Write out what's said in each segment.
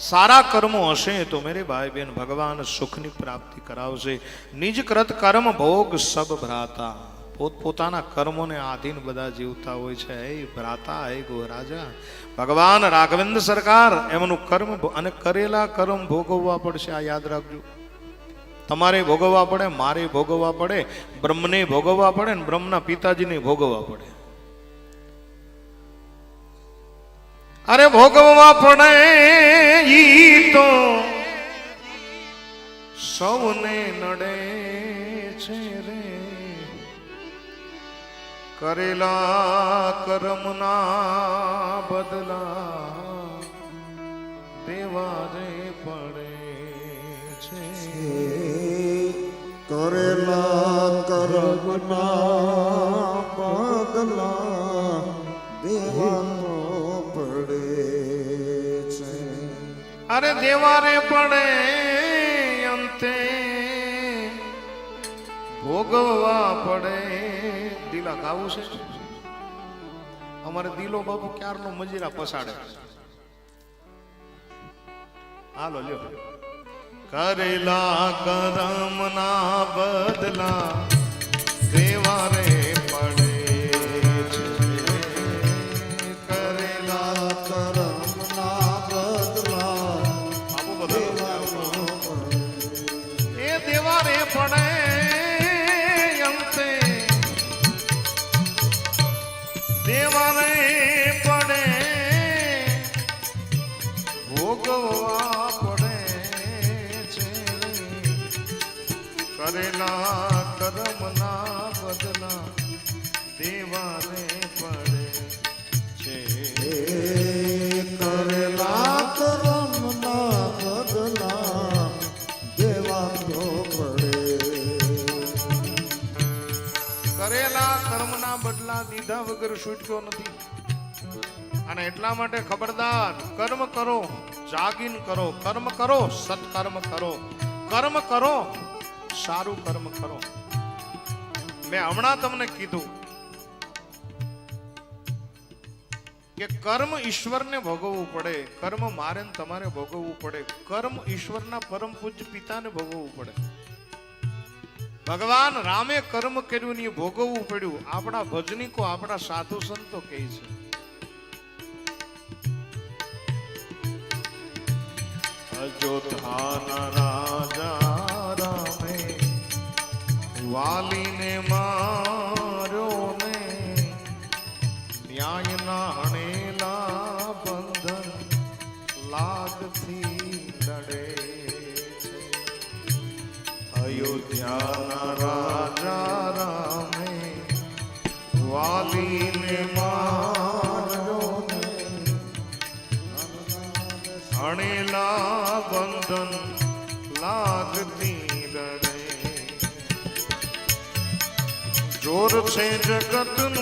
સારા કર્મો હશે તો મેરે ભાઈ બહેન ભગવાન સુખની પ્રાપ્તિ કરાવશે નિજ કૃત કર્મ ભોગ સબ ભ્રાતા. પોતપોતાના કર્મોને આધીન બધા જીવતા હોય છે. હે ભ્રાતા, હે ગો રાજા ભગવાન રાઘવેન્દ્ર સરકાર, એમનું કર્મ અને કરેલા કર્મ ભોગવવા પડશે, આ યાદ રાખજો. તમારે ભોગવવા પડે, મારે ભોગવવા પડે, બ્રહ્મને ભોગવવા પડે ને બ્રહ્મના પિતાજીને ભોગવવા પડે. અરે ભોગવવા પડે ઈ તો સૌને નડે છે રે. કરેલા કર્મના બદલા દેવા રે પડે છે. કરેલા કર્મના બદલા દેવા પડે અરે દેવારે પડે અંતે ભોગવવા પડે. દિલા ગાવું છે? અમારે દિલો બાબુ ક્યારનો મજીરા પસાડે? હાલો, લ્યો. કરેલા કરમના બદલા દેવારે પડે છે. કરેલા કર્મના બદલા દેવાનો પડે. કરેલા કર્મના બદલા દીધા વગર છૂટક્યો નથી. અને એટલા માટે ખબરદાર કર્મ કરો જાગીન કરો કર્મ કરો સત્કર્મ કરો કર્મ કરો સારું કર્મ કરો. મેં હમણાં તમને કીધું કે કર્મ ઈશ્વરને ભોગવવું પડે, કર્મ મારે તમારે ભોગવવું પડે, કર્મ ઈશ્વરના પરમ પૂજ્ય પિતાને ભોગવવું પડે. ભગવાન રામે કર્મ કર્યું ને ભોગવવું પડ્યું. આપણા ભજનિકો, આપણા સાધુ સંતો કહે છે. રામે વાલીને માર્યો ને ન્યાયના અયોધ્યાના રાજા રામે વાલીને માર્યો અણેલા બંધન લાગતી રડે. જોર છે જગતનું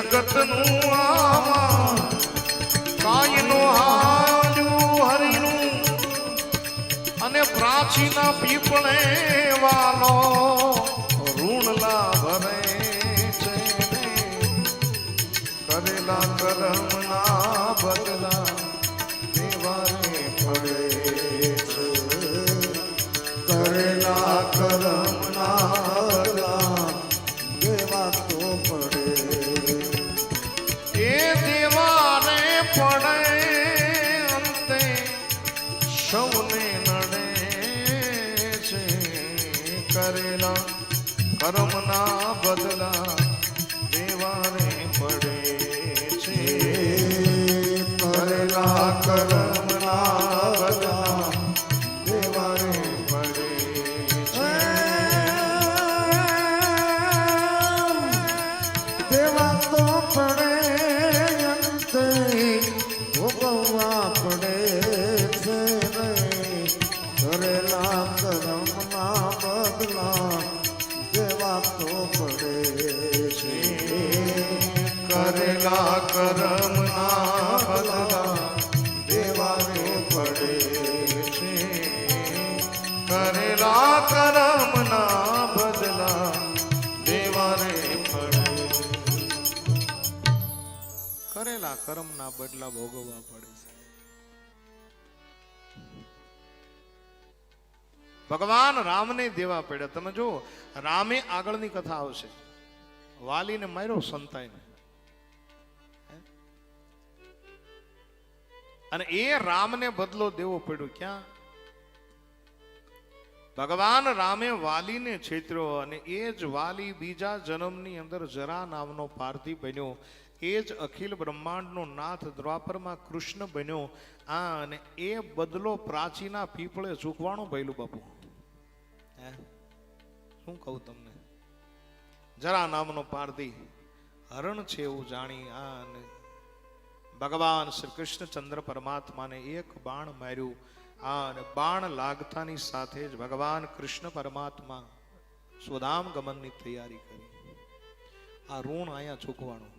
જગતનું આમાં કાયનું હાલ્યું હરીનું અને પ્રાચીના પીપળે વાલો ઋણલા ભરે છે. કરેલા કરમના બદલા કરેલા કર્મના બદલા દેવાને પડે. પડે છે કરેલા કરમના બદલા દેવાને પડે છે કરેલા કરમના બદલા દેવાને પડે કરેલા કરમના બદલા ભોગવવા પડે છે. ભગવાન રામને દેવા પડ્યા. તમે જો રામે આગળની કથા આવશે. વાલીને માર્યો સંતાઈને. અને એ રામને બદલો દેવો પડ્યો. ક્યાં? ભગવાન રામે વાલીને છેતર્યો અને એ જ વાલી બીજા જન્મની અંદર જરા નામનો પારધી બન્યો. એ જ અખિલ બ્રહ્માંડનો નાથ દ્વાપરમાં કૃષ્ણ બન્યો. આ અને એ બદલો પ્રાચીના પીપળે ચૂકવાણો ભયલું બાપુ. હે શું કહું તમને? જરા નામનો પારધી હરણ છે એવું જાણી આ ભગવાન શ્રી કૃષ્ણચંદ્ર પરમાત્માને એક બાણ માર્યું. આ બાણ લાગતાની સાથે જ ભગવાન કૃષ્ણ પરમાત્મા સ્વધામ ગમનની તૈયારી કરી. આ ઋણ અહીંયા ચૂકવાનું.